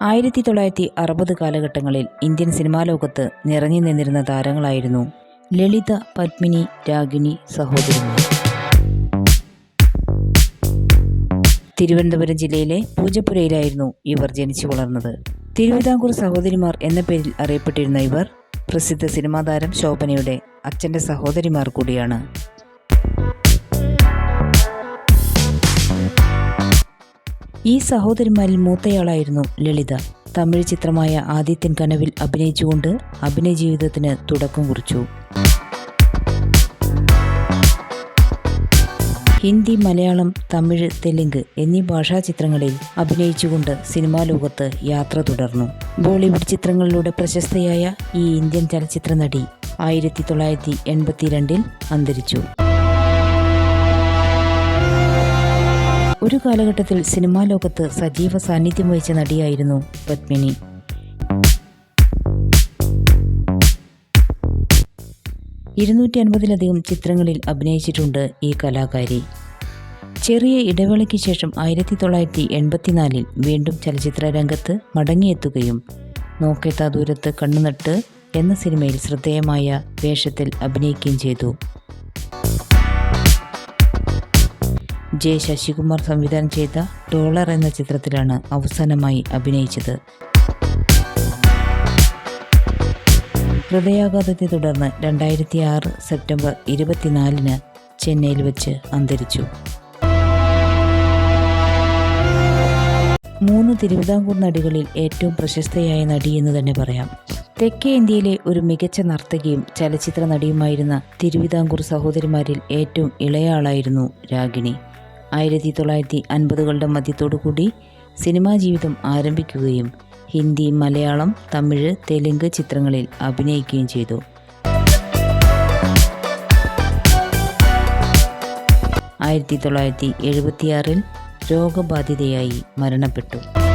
ആയിരത്തി തൊള്ളായിരത്തി അറുപത് കാലഘട്ടങ്ങളിൽ ഇന്ത്യൻ സിനിമാ ലോകത്ത് നിറഞ്ഞു നിന്നിരുന്ന താരങ്ങളായിരുന്നു ലളിത പത്മിനി രാഗിണി സഹോദരിമാർ. തിരുവനന്തപുരം ജില്ലയിലെ പൂജപ്പുരയിലായിരുന്നു ഇവർ ജനിച്ചു വളർന്നത്. തിരുവിതാംകൂർ സഹോദരിമാർ എന്ന പേരിൽ അറിയപ്പെട്ടിരുന്ന ഇവർ പ്രസിദ്ധ സിനിമാതാരം ശോഭനയുടെ അച്ഛന്റെ സഹോദരിമാർ കൂടിയാണ്. ഈ സഹോദരിമാരിൽ മൂത്തയാളായിരുന്നു ലളിത. തമിഴ് ചിത്രമായ ആദിത്യൻ കനവിൽ അഭിനയിച്ചുകൊണ്ട് അഭിനയ ജീവിതത്തിന് തുടക്കം കുറിച്ചു. ഹിന്ദി മലയാളം തമിഴ് തെലുങ്ക് എന്നീ ഭാഷാ ചിത്രങ്ങളിൽ അഭിനയിച്ചുകൊണ്ട് സിനിമാ ലോകത്ത് യാത്ര തുടർന്നു. ബോളിവുഡ് ചിത്രങ്ങളിലൂടെ പ്രശസ്തയായ ഈ ഇന്ത്യൻ ചലച്ചിത്ര നടി ആയിരത്തി തൊള്ളായിരത്തി എൺപത്തിരണ്ടിൽ അന്തരിച്ചു. ഒരു കാലഘട്ടത്തിൽ സിനിമാ ലോകത്ത് സജീവ സാന്നിധ്യം വഹിച്ച നടിയായിരുന്നു പത്മിനി. ഇരുന്നൂറ്റി അൻപതിലധികം ചിത്രങ്ങളിൽ അഭിനയിച്ചിട്ടുണ്ട് ഈ കലാകാരി. ചെറിയ ഇടവേളയ്ക്ക് ശേഷം ആയിരത്തി തൊള്ളായിരത്തി എൺപത്തിനാലിൽ വീണ്ടും ചലച്ചിത്ര രംഗത്ത് മടങ്ങിയെത്തുകയും നോക്കെത്താ ദൂരത്ത് കണ്ണുനട്ട് എന്ന സിനിമയിൽ ശ്രദ്ധേയമായ വേഷത്തിൽ അഭിനയിക്കുകയും ചെയ്തു. ജെ ശശികുമാർ സംവിധാനം ചെയ്ത ടോളർ എന്ന ചിത്രത്തിലാണ് അവസാനമായി അഭിനയിച്ചത്. ഹൃദയാഘാതത്തെ തുടർന്ന് രണ്ടായിരത്തി ആറ് സെപ്റ്റംബർ ഇരുപത്തിനാലിന് ചെന്നൈയിൽ വെച്ച് അന്തരിച്ചു. മൂന്ന് തിരുവിതാംകൂർ നടികളിൽ ഏറ്റവും പ്രശസ്തയായ നടി എന്ന് തന്നെ പറയാം. തെക്കേ ഇന്ത്യയിലെ ഒരു മികച്ച നർത്തകിയും ചലച്ചിത്ര നടിയുമായിരുന്ന തിരുവിതാംകൂർ സഹോദരിമാരിൽ ഏറ്റവും ഇളയാളായിരുന്നു രാഗിണി. ആയിരത്തി തൊള്ളായിരത്തി അൻപതുകളുടെ മധ്യത്തോടുകൂടി സിനിമാ ജീവിതം ആരംഭിക്കുകയും ഹിന്ദി മലയാളം തമിഴ് തെലുങ്ക് ചിത്രങ്ങളിൽ അഭിനയിക്കുകയും ചെയ്തു. ആയിരത്തി തൊള്ളായിരത്തി എഴുപത്തിയാറിൽ രോഗബാധിതയായി മരണപ്പെട്ടു.